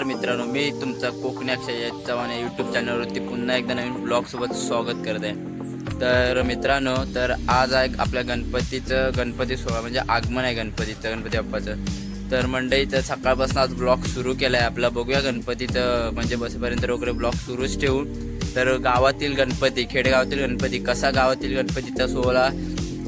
नमस्कार मित्रांनो मी तुमचा कोकणी अक्षय चव्हाण या यूट्यूब चॅनलवरती पुन्हा एकदा नवीन ब्लॉगसोबत स्वागत करत आहे. तर मित्रांनो तर आज आहे आपल्या गणपतीचं गणपती सोहळा म्हणजे आगमन आहे गणपतीचं गणपती बाप्पाचं. तर मंडईचं तर सकाळपासून आज ब्लॉग सुरू केला आहे आपला. बघूया गणपतीचं म्हणजे बसेपर्यंत वगैरे ब्लॉग सुरूच ठेवून. तर गावातील गणपती खेडेगावातील गणपती कसा गावातील गणपतीचा सोहळा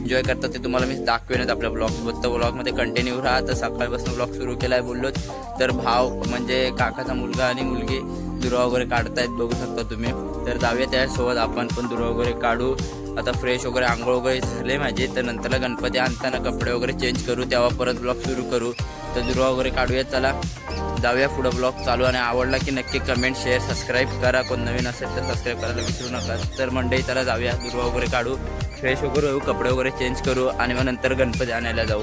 एन्जॉय करतात ते तुम्हाला मी दाखवेनच आपल्या ब्लॉगसोबत तर ब्लॉगमध्ये कंटिन्यू राहा. तर सकाळपासून ब्लॉग सुरू केला आहे बोललोच. तर भाव म्हणजे काकाचा मुलगा आणि मुलगी दुर्वा वगैरे काढतायत बघू शकता तुम्ही. तर जाऊया त्यासोबत आपण पण दुर्वा वगैरे काढू. आता फ्रेश वगैरे आंघोळ वगैरे झाले माझे. तर नंतरला गणपती आणताना कपडे वगैरे चेंज करू. तेव्हा परत ब्लॉग सुरू करू. तर दुर्वा वगैरे काढूया चला. जाऊया पुढं ब्लॉग चालू. आणि आवडला की नक्की कमेंट शेअर सबस्क्राईब करा. कोण नवीन असेल तर सबस्क्राईब करायला विसरू नका. तर मंडई त्याला जाऊया दुर्वा वगैरे काढू. फ्रेश वगैरे होऊ कपडे वगैरे चेंज करू आणि मग नंतर गणपती आणायला जाऊ.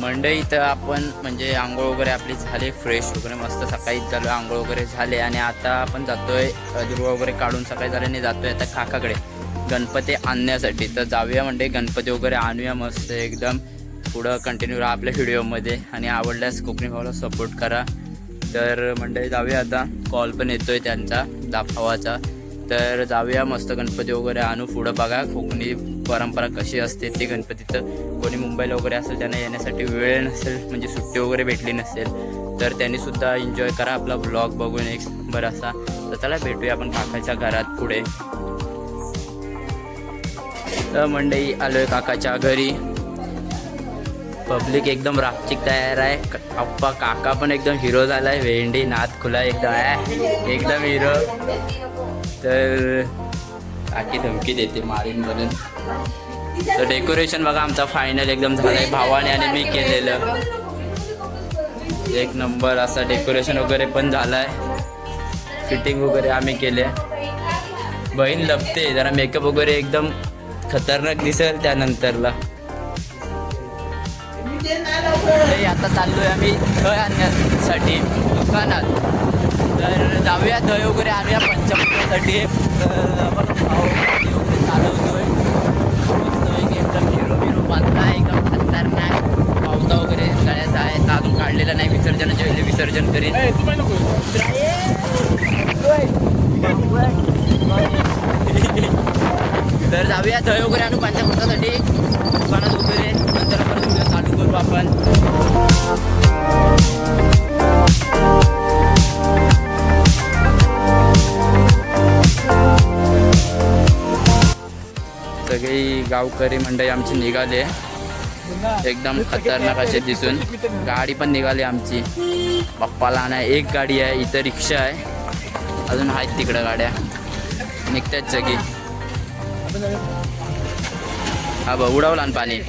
मंडई तर आपण म्हणजे आंघोळ वगैरे आपली झाली फ्रेश वगैरे मस्त सकाळी झालो आंघोळ वगैरे झाले आणि आता आपण जातोय दुर्वा वगैरे काढून सकाळी झाल्याने जातोय आता काकाकडे गणपती आणण्यासाठी. तर जाऊया म्हणजे गणपती वगैरे आणूया मस्त एकदम. पुढं कंटिन्यू राहा आपल्या व्हिडिओमध्ये आणि आवडल्यास कोकणी भावाला सपोर्ट करा. तर मंडळी जाऊया आता. कॉल पण येतोय त्यांचा दाखवाचा. तर जाऊया मस्त गणपती वगैरे आणू पुढं बघा. कोकणी परंपरा कशी असते ती गणपतीचं. कोणी मुंबईला वगैरे असेल त्यांना येण्यासाठी वेळ नसेल म्हणजे सुट्टी वगैरे भेटली नसेल तर त्यांनी सुद्धा एन्जॉय करा आपला ब्लॉग बघून एक बरं असा. तर त्याला भेटूया आपण काकाच्या घरात पुढे. तर मंडई आलोय काकाच्या घरी. पब्लिक एकदम रापचिक तयार आहे. अप्पा काका पण एकदम हिरो झालाय. भेंडी नात खुला एकदम आहे. एकदम हिरो. तर काकी धमकी देते मारीन म्हणून. तर डेकोरेशन बघा आमचा फायनल एकदम झालाय. भावाने आणि मी केलेलं. एक नंबर असा डेकोरेशन वगैरे पण झालाय. फिटिंग वगैरे आम्ही केले. बहीण लपते. जरा मेकअप वगैरे एकदम खतरनाक दिसेल त्यानंतरला. नाही, आता चाललोय आम्ही दही आणण्यासाठी दुकानात. तर जाऊया दही वगैरे आणूया पंचमृतासाठी तर आपण भाव वगैरे चालवतोय. मस्तपैकी एकदम हिरो हिरो बांधला एकदम खतरनाक. पावता वगैरे गळ्याचा आहे. अजून काढलेला नाही विसर्जनाच्या वेळी विसर्जन करीन. तर जाऊया दही गावकरी मंडळी आमची निघाले. एकदम खतरनाक असे दिसून. गाडी पण निघाली आमची. बाप्पाला नाही एक गाडी आहे इथं रिक्षा आहे. अजून आहेत तिकडं गाड्या. निघतात सगळी. हा बघ उडवला ना पाणी.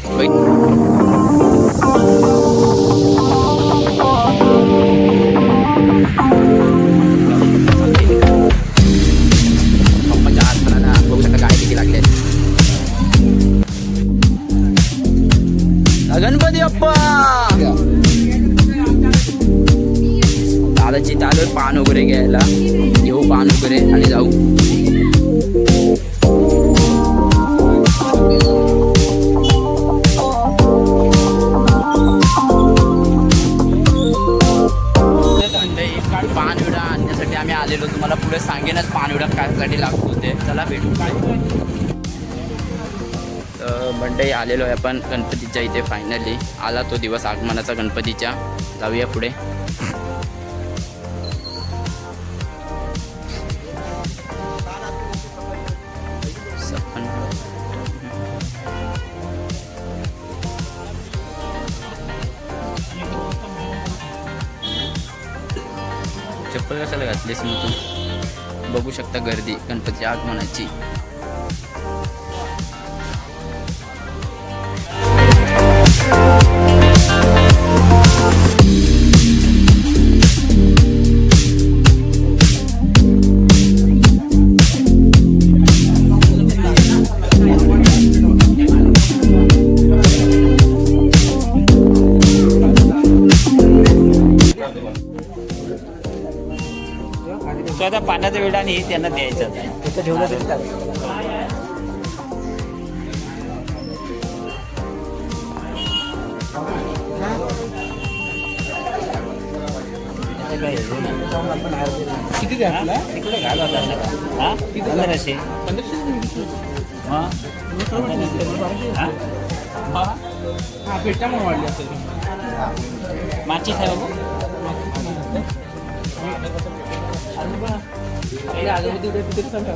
गणपती अप्पा दादाची आहे पान वगैरे घ्यायला. घेऊ पान वगैरे आणि जाऊ. पान विडा आणण्यासाठी आम्ही आलेलो. तुम्हाला पुढे सांगेनच पान विडा काय लागतो ते. चला भेटू. काय तर मंडई आलेलो आहे आपण गणपतीच्या इथे फायनली आला तो दिवस आगमनाचा गणपतीच्या. जाऊया पुढे. चप्पल कशाला घातलीस मग तू? बघू शकता गर्दी गणपतीच्या आगमनाची. तो आता पाण्याचा वेळ आणि त्यांना द्यायचं. आहे ठेवलं तरी चालेल. किती द्या आपला? तिकडे घाल आता सगळं. हा? पंधराशे. हा? हा? हा? वाढली असेल. माचीस आहे बाबू. हे अगरबत्ती उद्या तिथे सांगा.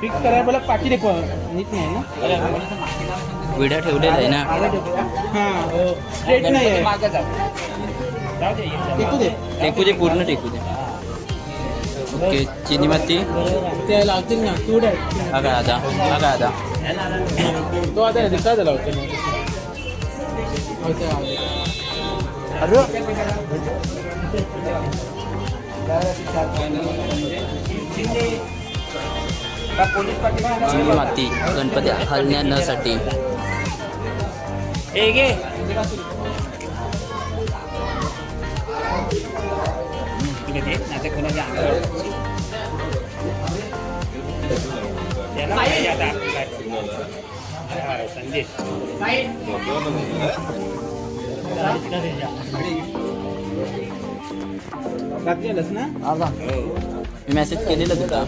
फिक्स करायला मला पाठी देखो नीट नाही ना? विड्या ठेवलेल्या आहे ना. हा. स्ट्रेट नाही टेकू दे. टेकू दे पूर्ण टेकू दे. ओके चिनी माती. ते लावतील ना. तूड आहे आता हा काय आता तो आता दिसा झाला पाटील चिनी माती गणपती हलण्या न साठी ए गे संदेश. रात्री आलास ना मी मेसेज केलेला तुला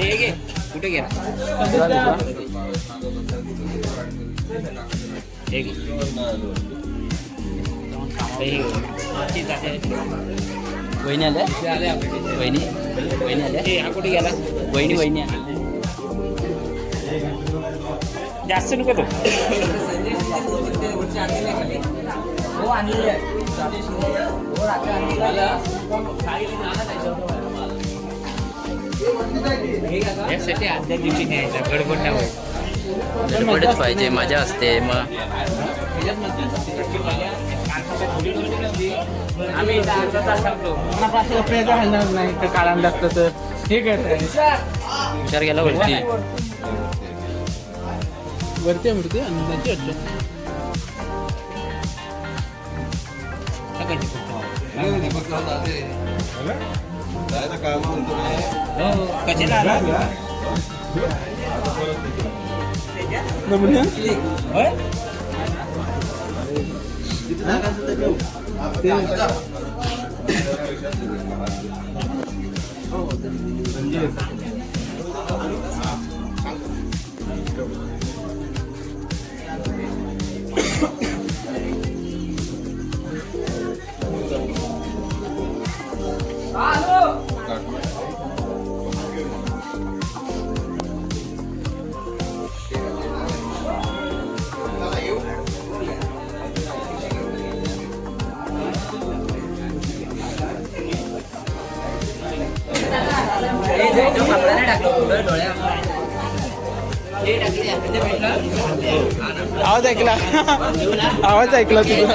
ए गे कुठे गेला ए गे ए गे. ती जाते. वहिनी आल्या वहिनी वहिनी आल्या ए, हा कुठे गेला वहिनी वहिनी आल्या. जास्त नको तो यासाठी दिवशी न्यायचा गडबड नाही गडबडच पाहिजे मजा असते मग आम्ही इथं अर्धा तास थांबलो. पाचशे रुपयाचा हलणार नाही तर काढायला लागतं तर हे करताय विचार केला वरती. वरती आहे मूर्ती अंदाजी वाटतं सकाळची फक्त. काय हो, कचेला आला नमुना होय आवाज ऐकला. आवाज ऐकला तुझा.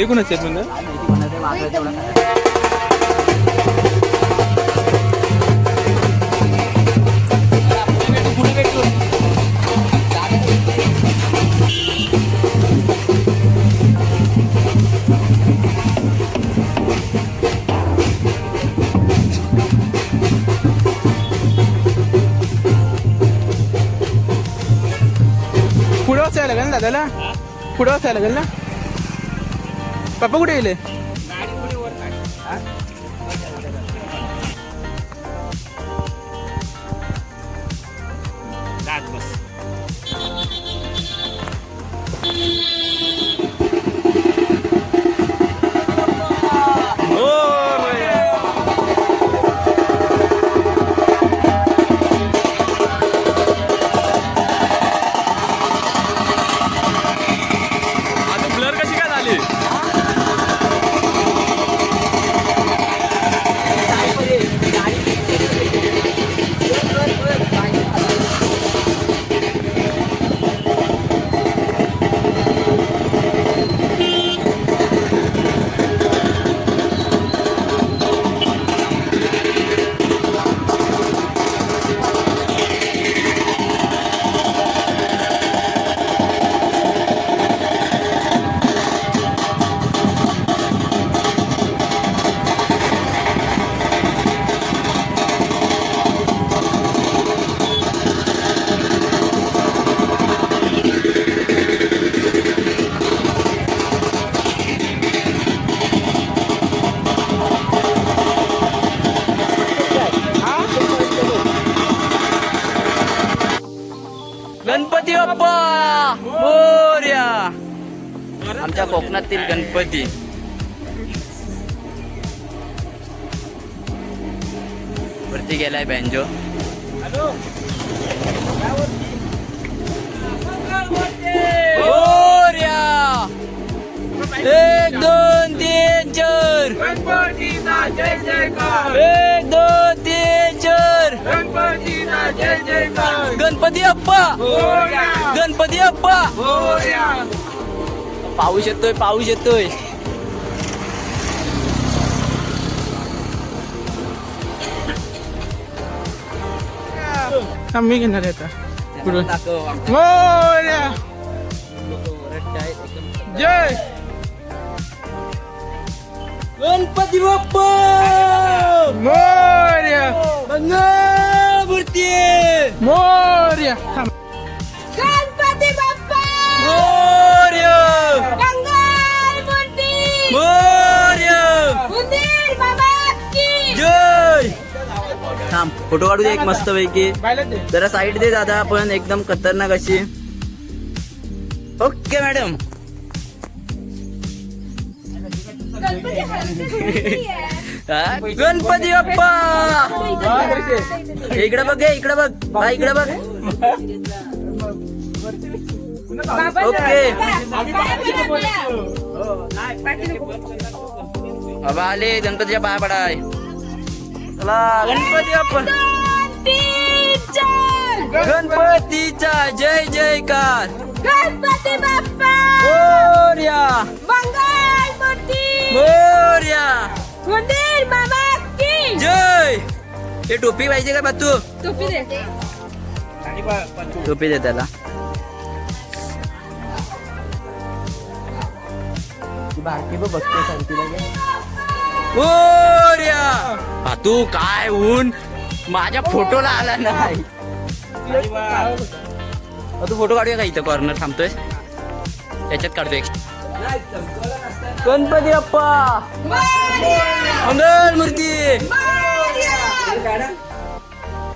हे कोणाचं आहे म्हणलं पुढं वाचायला लागेल ना दादाला? पुढं वाचायला लागेल ना? പപ്പ കൂടെ ഇല്ലേ कोकणातील गणपती. वरती गेलाय बँजो. एक दोन तीन चार. एक दोन तीन चार. गणपती बाप्पा गणपती बाप्पा पाऊस येतोय पाऊस येतोय थांब मी घेणार आहे आता पुढून दाखव. मोर्या जय गणपती बाप्पा मोर्या मंगळमूर्ती मोर्या थांब गणपती बाप्पा मोर्य मोर्य उंदीर बाबा की! जय! थांब फोटो काढू दे एक मस्त पैकी. जरा साईड दे दादा आपण एकदम खतरनाक अशी. Okay madam Ganpati Bappa! इकडे बघ. इकडे बघ इकडे बघ. ओके. बाबा आले. गणपतीच्या पाया पडाय. चला. गणपती बाप्पा गणपतीचा जय जयकार. गणपती बाप्पा. मोर्या. मंगलमूर्ती मोर्या. उंदीर बाबा की. जय. हे टोपी पाहिजे का तू टोपी दे. टोपी दे त्याला. मोर्या हा, तू काय ऊन? माझ्या फोटोला आला नाही. अ, तू फोटो काढूया का इथं कॉर्नर थांबतोय? त्याच्यात काढतोय गणपती बाप्पा! मंगल मूर्ती!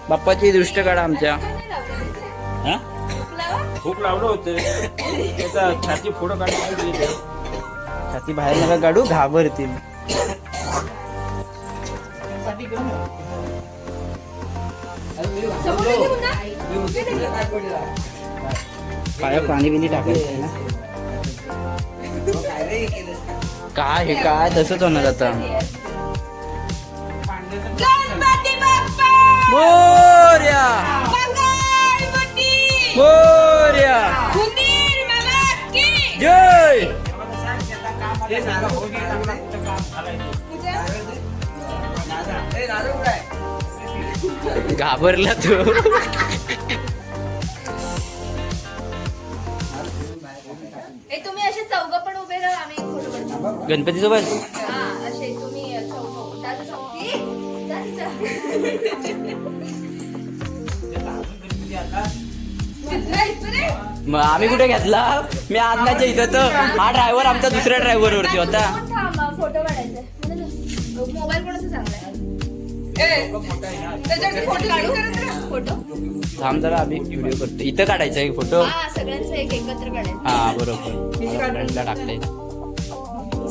बाप्पाची दृष्ट काढा आमच्या. हा? खूप लावलं होतं. त्याचा छाती फोटो काढून छाती बाहेर नका काढू घाबरतील. पाया पाणी बिनी टाकायचं ना. काय हे काय तसंच होणार आता. बाप्पा मोर्या! मंगलमूर्ती की जय घाबरला तू. ए तुम्ही असे चौघ पण उभे राहा आम्ही एक फोटो काढतो. गणपती सोबत हा असे तुम्ही चौघ दादा चौघी. जा तिथं. चित्रा इथं रे. मग आम्ही कुठे घेतला? मी आत्म्याच्या इथं तर हा ड्रायव्हर आमचा दुसऱ्या ड्रायव्हर वरती होता. फोटो काढायचा मोबाईल कोणाचा चांगला आहे त्याच्यावरती फोटो काढू फोटो थांब जरा आम्ही व्हिडिओ करतो. इथं काढायचा एक फोटो हा सगळ्यांचं एक एकत्र काढायचं हा बरोबर. मला फ्रेंडला टाकता येईल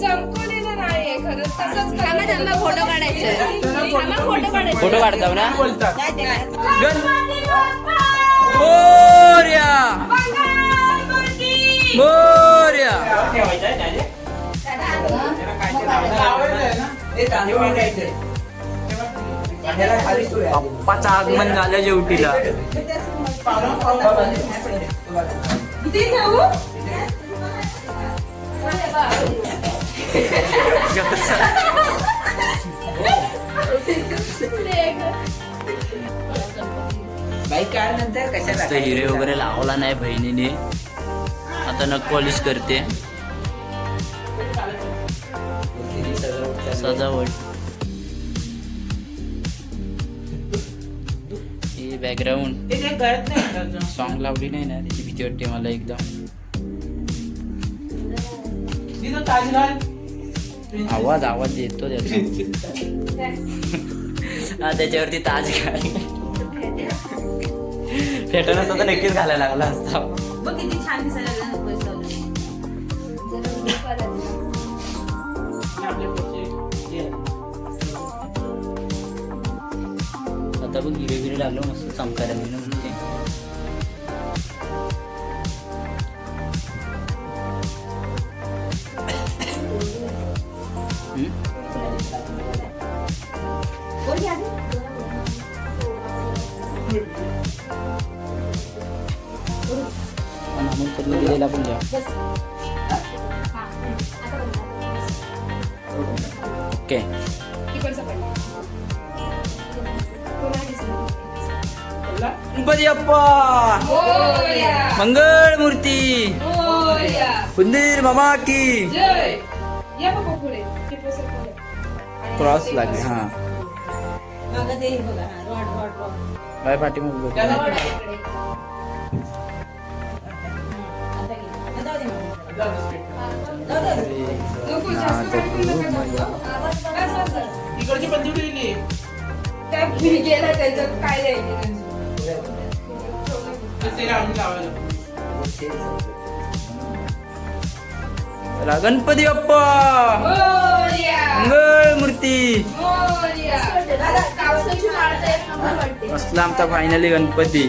चमकवलेलं नाहीये खरं तसंच थांबा थांबा फोटो काढायचे फोटो काढायचे. फोटो काढताव ना मोर्या. मोर्या. पप्पाचं आगमन झालं जेवटीला मस्त हिरे वगैरे लावला नाही बहिणीने. आता नक पॉलिश करते. सजावट. ही बॅकग्राऊंड. सॉन्ग लावली नाही ना त्याची भीती वाटते मला एकदम आवाज आवाज येतो त्याचा. हा त्याच्यावरती ताज घाल. फेटन असतं तर नक्कीच घालायला लागला असता बघ किती छान दिसायला लागलं. आता बघ हिरे हिरे लागलो मस्त चमकायला मी दिलेला पण घ्या. ओके बोलला? गणपती अप्पा मंगळ मूर्ती कुंदीर मामा की. क्रॉस लागले हा. बाय पाठी मग नको, जास्त काढू नका जास्त. बस, बस, बस. तिकडची पण तेवढी लिहिली. त्या मी गेला त्याच्यात काय द्यायचे ते राऊंड लावायला. चला, गणपती बाप्पा मंगळ मूर्ती दादा कापसाची माळ तर एक नंबर वाटते बसला आमचा फायनली गणपती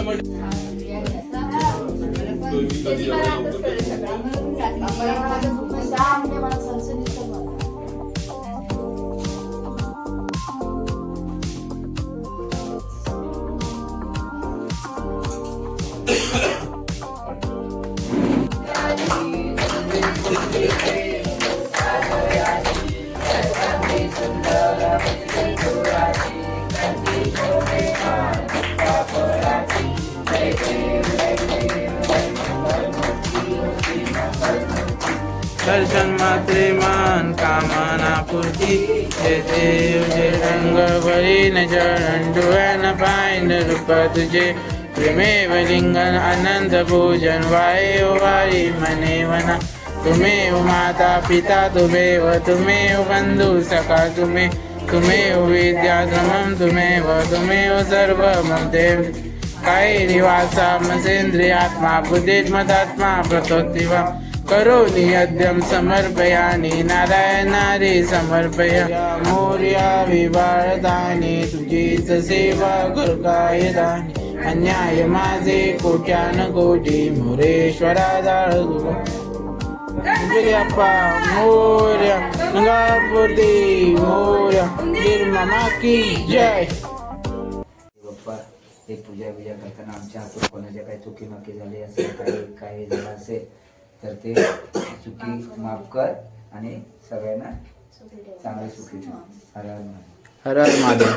मग दर्शन कामना पूर्ती जेथे तुझे रंग भरी न चरण पायन रूप तुझे प्रेमेव लिंगन अनंत पूजन वाये वारी मने वना। तुमेव माता पिता तुमेव तुमेव बंधु सखा तुमे तुमेव विद्याश्रमं तुमेव तुमेव सर्वमं देव। काही निवासा मसेंद्रियात्मा बुद्धिर्मतात्मा प्रतोत्तिवा। करोमि यद्यं समर्पयानि नारायणारे समर्पय। मोर्या विवाळदानी तुझीच सेवा गुरुकायदानी। अन्याय माझे कोट्यान कोटी मोरेश्वरा दाळ अप्पा मोर्या गंगापूर्ती मोर्या निर्ममा की जय। बाप्पा हे पूजा बिजा करताना आमच्या हातून कोणाच्या काही चुकी नक्की झाली असेल काही काही झालं असेल तर ते चुकी माफ कर आणि सगळ्यांना चांगली सुखी ठेव. हर हर महादेव. हर हर महादेव.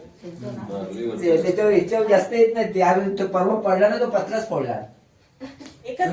ते- त्याच्यावर याच्यावर जास्त येत नाही. ते आम्ही तो परवा पडला ना तो पत्राच पडला एकच